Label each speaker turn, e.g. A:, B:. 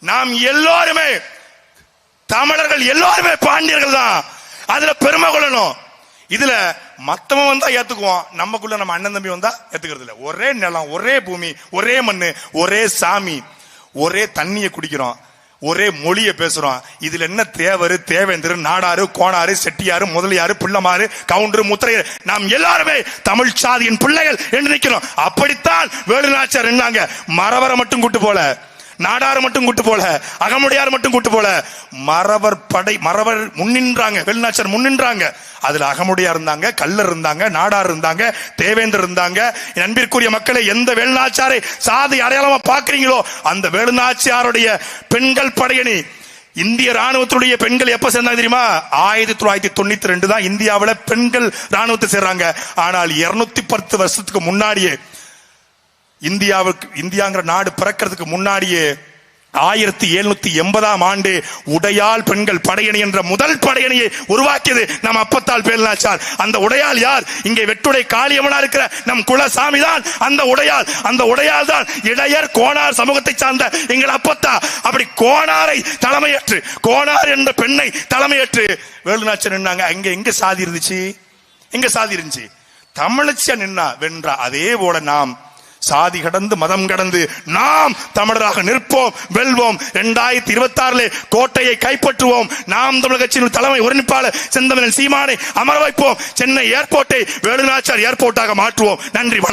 A: நாம் எல்லோருமே தமிழர்கள் எல்லாருமே பாண்டியர்கள் தான். அதுல பெருமை கொள்ளணும். இதுல மத்தவன் வந்தா ஏத்துக்குவோம் நமக்குள்ள நம்ம அண்ணன் தம்பி வந்தா ஏத்துக்கிறது இல்ல. ஒரே நிலம் ஒரே பூமி ஒரே மண்ணு ஒரே சாமி ஒரே தண்ணியை குடிக்கிறோம். ஒரே மொழியை பேசுறோம். இதுல என்ன தேவர் தேவேந்தர் நாடாறு கோணாறு செட்டியாரு முதலியாரு பிள்ளமாறு கவுண்டரு முத்திரையர். நாம் எல்லாருமே தமிழ் சாதியின் பிள்ளைகள் என்று நிற்கிறோம் அப்படித்தான் வேலுநாச்சார் என்னாங்க? மரவரை மட்டும் கூட்டு போல. நாடார் மட்டும் கூட்டு போல அகமுடையார் மட்டும் கூட்டு போல. மறவர் படை மறவர் முன்னின்றாங்க வெளிநாச்சர் முன்னின்றாங்க. அதுல அகமுடையார் இருந்தாங்க கல்லர் இருந்தாங்க நாடார் இருந்தாங்க தேவேந்தர் இருந்தாங்க. நண்பிற்குரிய அன்பிற்குரிய மக்களை எந்த வேலுநாச்சாரை சாதி அடையாளமா பாக்குறீங்களோ அந்த வேலுநாச்சியாருடைய பெண்கள் படையணி. இந்திய ராணுவத்துடைய பெண்கள் எப்ப சேர்ந்தாங்க தெரியுமா? ஆயிரத்தி தொள்ளாயிரத்தி தொண்ணூத்தி ரெண்டு தான் இந்தியாவில் பெண்கள் ராணுவத்தை சேர்றாங்க. ஆனால் இருநூத்தி பத்து வருஷத்துக்கு முன்னாடியே இந்தியாவுக்கு இந்தியாங்கிற நாடு பிறக்கிறதுக்கு முன்னாடியே ஆயிரத்தி எழுநூத்தி எண்பதாம் ஆண்டு உடையால் பெண்கள் படையணி என்ற முதல் படையணியை உருவாக்கியது நம் அப்பத்தால் பேரலாச்சார் அந்த உடையால் யார்? இங்கே வெட்டுடை காளியம்மனா இருக்கிற நம் குலசாமி தான் அந்த உடையால் அந்த உடையால் தான் இடையர் கோணார் சமூகத்தை சார்ந்த எங்கள் அப்பத்தா. அப்படி கோணாரை தலைமையற்று கோணார் என்ற பெண்ணை தலைமையற்று வேலுநாச்சர் நின்னாங்க. அங்க எங்க சாதி இருந்துச்சு? எங்க சாதி இருந்துச்சு? தமிழச்சியா நின்னா வென்றா அதே போல நாம் சாதி கடந்து மதம் கடந்து நாம் தமிழராக நிற்போம் வெல்வோம். இரண்டாயிரத்தி இருபத்தி ஆறுல கோட்டையை கைப்பற்றுவோம். நாம் தமிழக கட்சியின் தலைமை ஒருங்கிணைப்பாளர் செந்தமிழன் சீமானை அமர வைப்போம். சென்னை ஏர்போர்ட்டை வேலுநாச்சார் ஏர்போர்ட்டாக மாற்றுவோம். நன்றி